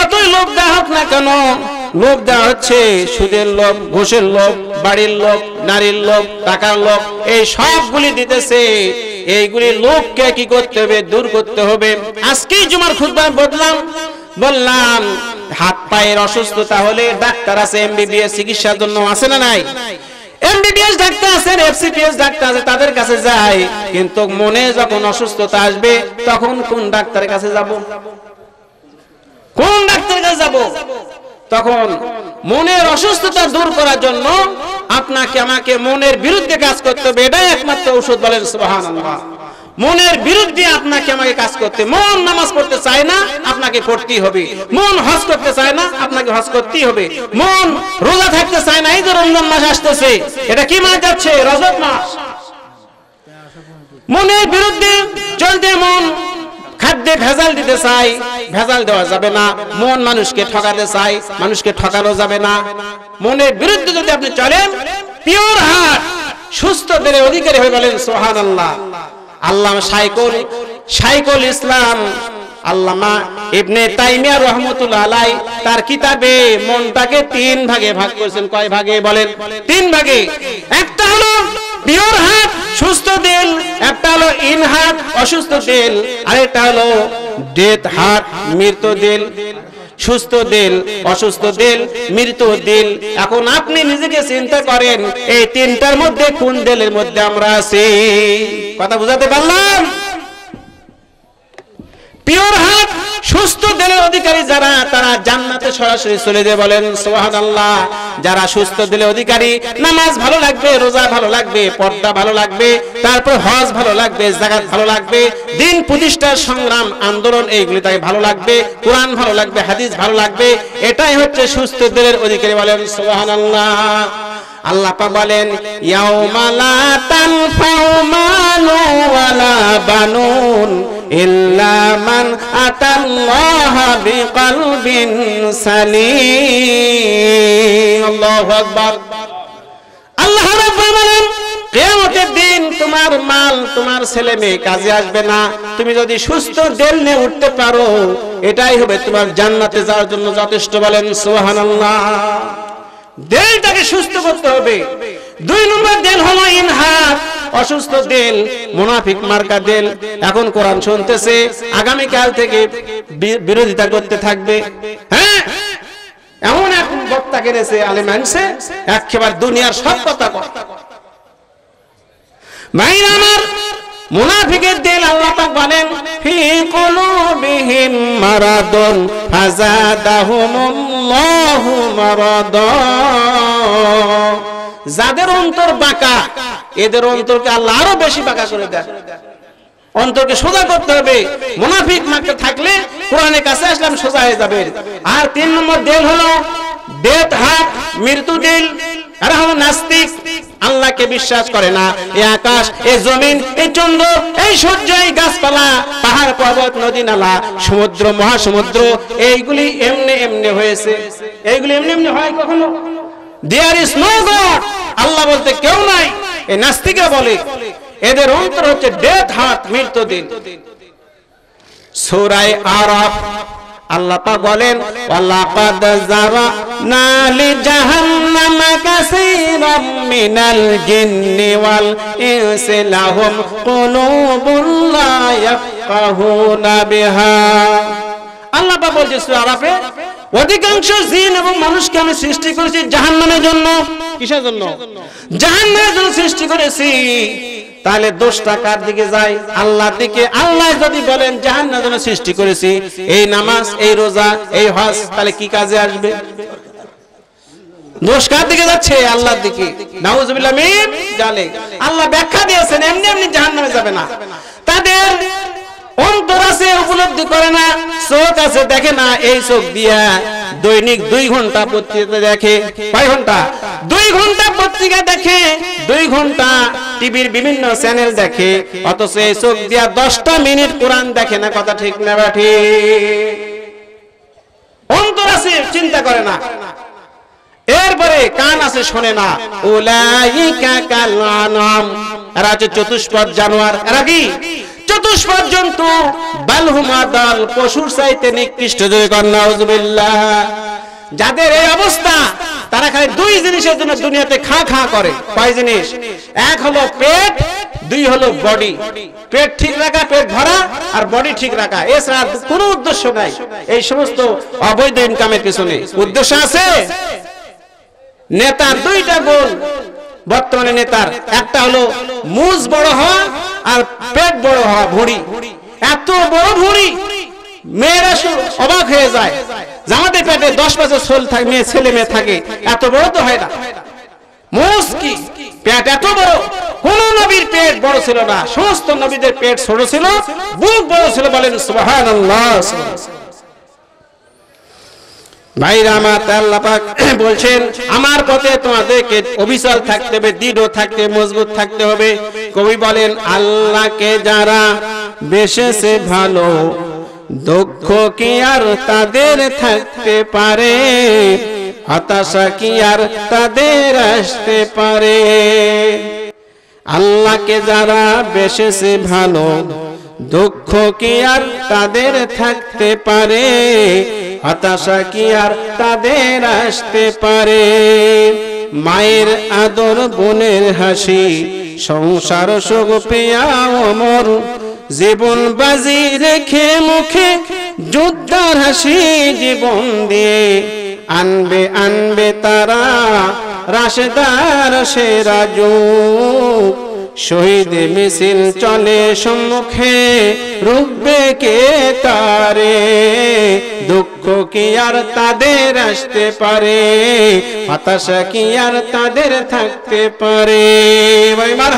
যতই দেওয়া হোক না কেন লোক দেওয়া হচ্ছে সুদের লোক ঘুষের লোক বাড়ির লোক নারীর লোক টাকার লোক এই সবগুলি দিতেছে। এইগুলি লোককে কি করতে হবে? দূর করতে হবে। আজকেই জুমার খুদ্ায় বদলাম। বললাম, হাত পায়ের অসুস্থতা হলে ডাক্তার আছে, এমবিবিএস চিকিৎসার জন্য আছে না নাই? এমবিবিএস ডাক্তার আছেন এফসিপিএস ডাক্তার আছে, তাদের কাছে যায় কিন্তু মনে যখন অসুস্থতা আসবে, তখন কোন ডাক্তারের কাছে যাব? কোন ডাক্তারের কাছে যাব? তখন মনের অসুস্থতা দূর করার জন্য আপনাকে আমাকে মনের বিরুদ্ধে কাজ করতে হবে। এটাই একমাত্র ঔষধ বলেন সুবহানাল্লাহ। মনের বিরুদ্ধে আপনাকে আমাকে কাজ করতে মন নামাজ পড়তে চায় না, আপনাকে পড়তেই হবে। মন হজ করতে চায় না, আপনাকে হজ করতেই হবে। মন রোজা থাকতে চায় না, এই যে রমজান মাস আসতেছে, এটা কি মাস যাচ্ছে? রজত মাস। মনের বিরুদ্ধে চলতে মন খাদ্যে ভেজাল দিতে চাই, ভেজাল দেওয়া যাবে না। মন মানুষকে ঠকাতে চাই, মানুষকে ঠকানো যাবে না। মনের বিরুদ্ধে যদি আপনি চলেন, পিওর হার্ট, সুস্থ দেহের অধিকারী হয়ে বলেন সোহান আল্লাহ আল্লাহ সাইকুল সাইকুল ইসলাম, আল্লামা ইবনে তাইমিয়া রহমতুল্লাহ আলাই তার কিতাবে মনটাকে তিন ভাগে ভাগ করেছেন। কয় ভাগে বলেন? তিন ভাগে। একটা হলো পিওর হার্ট সুস্থ দিল, একটা হলো ইন হার্ট অসুস্থ দিল, আরেকটা হলো ডেথ হার্ট মৃত দিল, সুস্থ দিল, অসুস্থ দিল, মৃত দিল। এখন আপনি নিজেকে চিন্তা করেন, এই তিনটার মধ্যে কোন দিলের মধ্যে আমরা আছি? কথা বুঝাতে পারলাম? পিওর সুস্থ দিলের অধিকারী যারা তারা জান্নাতে সরাসরি চলে যায় বলেন, সুবহানাল্লাহ। যারা সুস্থ দিলের অধিকারী, নামাজ ভালো লাগবে, রোজা ভালো লাগবে, পর্দা ভালো লাগবে, তারপর হজ ভালো লাগবে জাকাত ভালো লাগবে, দিন প্রতিষ্ঠার সংগ্রাম, আন্দোলন এইগুলি তাকে ভালো লাগবে, কোরআন ভালো লাগবে, হাদিস ভালো লাগবে, এটাই হচ্ছে সুস্থ দিলের অধিকারী বলেন, সুবহানাল্লাহ। আল্লাহ পাক বলেন, ইয়াউমা লা তানফাউ ওয়ালা বানুন আতাল্লাহা দিন তোমার মাল, তোমার ছেলে মেয়ে কাজে আসবে না। তুমি যদি সুস্থ দেল নিয়ে উঠতে পারো, এটাই হবে তোমার জান্নাতে যাওয়ার জন্য যথেষ্ট বলেন সুবহানাল্লাহ। দেলটাকে সুস্থ করতে হবে। দুই নম্বর দেল হলো ইনহাত অসুস্থ দেল, মুনাফিক মার্কা দেল। এখন কোরআন শুনতেছে আগামী কাল থেকে বিরোধিতা করতে থাকবে। হ্যাঁ? এমন এক বক্তা কেনেছে আলে মানছে একেবারে দুনিয়ার সব কথা ভাইরা আমার মুনাফিকের দিল, আল্লাহ পাক বলেন, ফি কুলুবিহিম মারাদুন মারাদা। যাদের অন্তর বাঁকা, এদের অন্তরকে আল্লাহ আরও বেশি বাঁকা করে দেন। অন্তরকে সোজা করতে হবে। মুনাফিক মাকে থাকলে কোরআনের কাছে আসলাম সোজা হয়ে যাবে। আর তিন নম্বর দেল হলো ডেথ হাত মৃত্যু দিল, এরা হলো নাস্তিক। আল্লাহকে বিশ্বাস করে না। এই আকাশ এই জমিন এই চন্দ্র, এই সূর্য, এই গাছপালা, পাহাড়, পর্বত, নদী, নালা, সমুদ্র, মহাসমুদ্র, এইগুলি এমনি এমনি হয়েছে। এইগুলি এমনি এমনি হয় কখনো? দেয়ার ইজ নো গড আল্লাহ বলতে কেউ নাই। এই বলে, এদের অন্তর হচ্ছে ডেথ হার্ট মৃত্যু দিন। আল্লাহ বলেন, ওয়ালাকাদ কাসীরাম মিনাল জিন্নি ওয়াল লাহুম কুলুবুন লা ইয়াফকাহুনা বিহা। আল্লাহ বলছে সূরা আরাফে অধিকাংশ জিন এবং মানুষকে আমি সৃষ্টি করেছি জাহান্নামের জন্য। কিসের জন্য? জাহান্নামের জন্য সৃষ্টি করেছি। তাহলে দোষটা কার দিকে যায়? আল্লাহর দিকে। আল্লাহ যদি বলেন জাহান্নামের জন্য সৃষ্টি করেছি এই নামাজ এই রোজা এই হজ তাহলে কি কাজে আসবে? দোষ কার দিকে যাচ্ছে? আল্লাহর দিকে। নাউজুবিল্লাহ মিন জালে আল্লাহ ব্যাখ্যা দিয়েছেন এমনি এমনি জাহান্নামে যাবে না। তাদের অন্তর আছে উপলব্ধি করে না, চোখ আছে দেখে না, এই চোখ দিয়া দৈনিক দুই ঘণ্টা পত্রিকা দেখে। কয় ঘণ্টা? দুই ঘণ্টা পত্রিকা দেখে, দুই ঘণ্টা টিভির বিভিন্ন চ্যানেল দেখে, অথচ এই চোখ দিয়া দশটা মিনিট কোরআন দেখে না, কথা ঠিক না বা ঠিক? অন্তর আছে চিন্তা করে না। এরপরে কান আছে শোনে না। উলাইকা কাল আনাম। এরা হচ্ছে চতুষ্পদ জানোয়ার। এরা কি? জন্তু বালহুমা দল পশুর চাইতে নিকৃষ্ট। যাদের এই অবস্থা, তারা খালি দুই জিনিসের জন্য দুনিয়াতে খা খা করে। কয় জিনিস? এক হলো পেট, দুই হলো বডি। পেট ঠিক রাখা, পেট ভরা, আর বডি ঠিক রাখা। এছাড়া কোনো উদ্দেশ্য নাই। এই সমস্ত অবৈধ ইনকামের পিছনে। উদ্দেশ্য আছে? নেতার দুইটা গোল। বর্তমানে নেতার। একটা হলো, মুজ বড় হওয়া আর পেট বড় হওয়া ভুড়ি। এত বড় ভুড়ি, মেয়েরা অবাক হয়ে যায়। জামাতে পেটে দশ বছর ছোল থাকে, মেয়ে, ছেলে মেয়ে থাকে, এত বড় তো হয় না। মুসকি, পেট এত বড়। কোন নবীর পেট বড় ছিল না। সমস্ত নবীদের পেট ছোট ছিল, বুক বড় ছিল বলেন সুবহানাল্লাহ। ভাইরা আমার তা আল্লাহ পাক বলছেন, আমার পথে থাকতে হবে, দৃঢ় থাকতে মজবুত থাকতে হবে। কবি বলেন যারা বেশেছে ভালো, দুঃখ কি আর তাদের থাকতে পারে? হতাশা কি আর তাদের আসতে পারে? আল্লাহকে যারা বেশেছে ভালো, দুঃখ কি আর তাদের থাকতে পারে? হতাশা কি আর তাদের আসতে পারে? মায়ের আদর, বোনের হাসি, সংসার সুখ পেয়া জীবন বাজি রেখে মুখে যোদ্ধার হাসি জীবন দিয়ে। আনবে আনবে তারা রাশেদার সে রাজু শহীদ মিছিল চলে সম্মুখে রুখবে কে তারে দুঃখ কি আর তাদের আসতে পারে হতাশা কি আর তাদের থাকতে পারে ভাই মার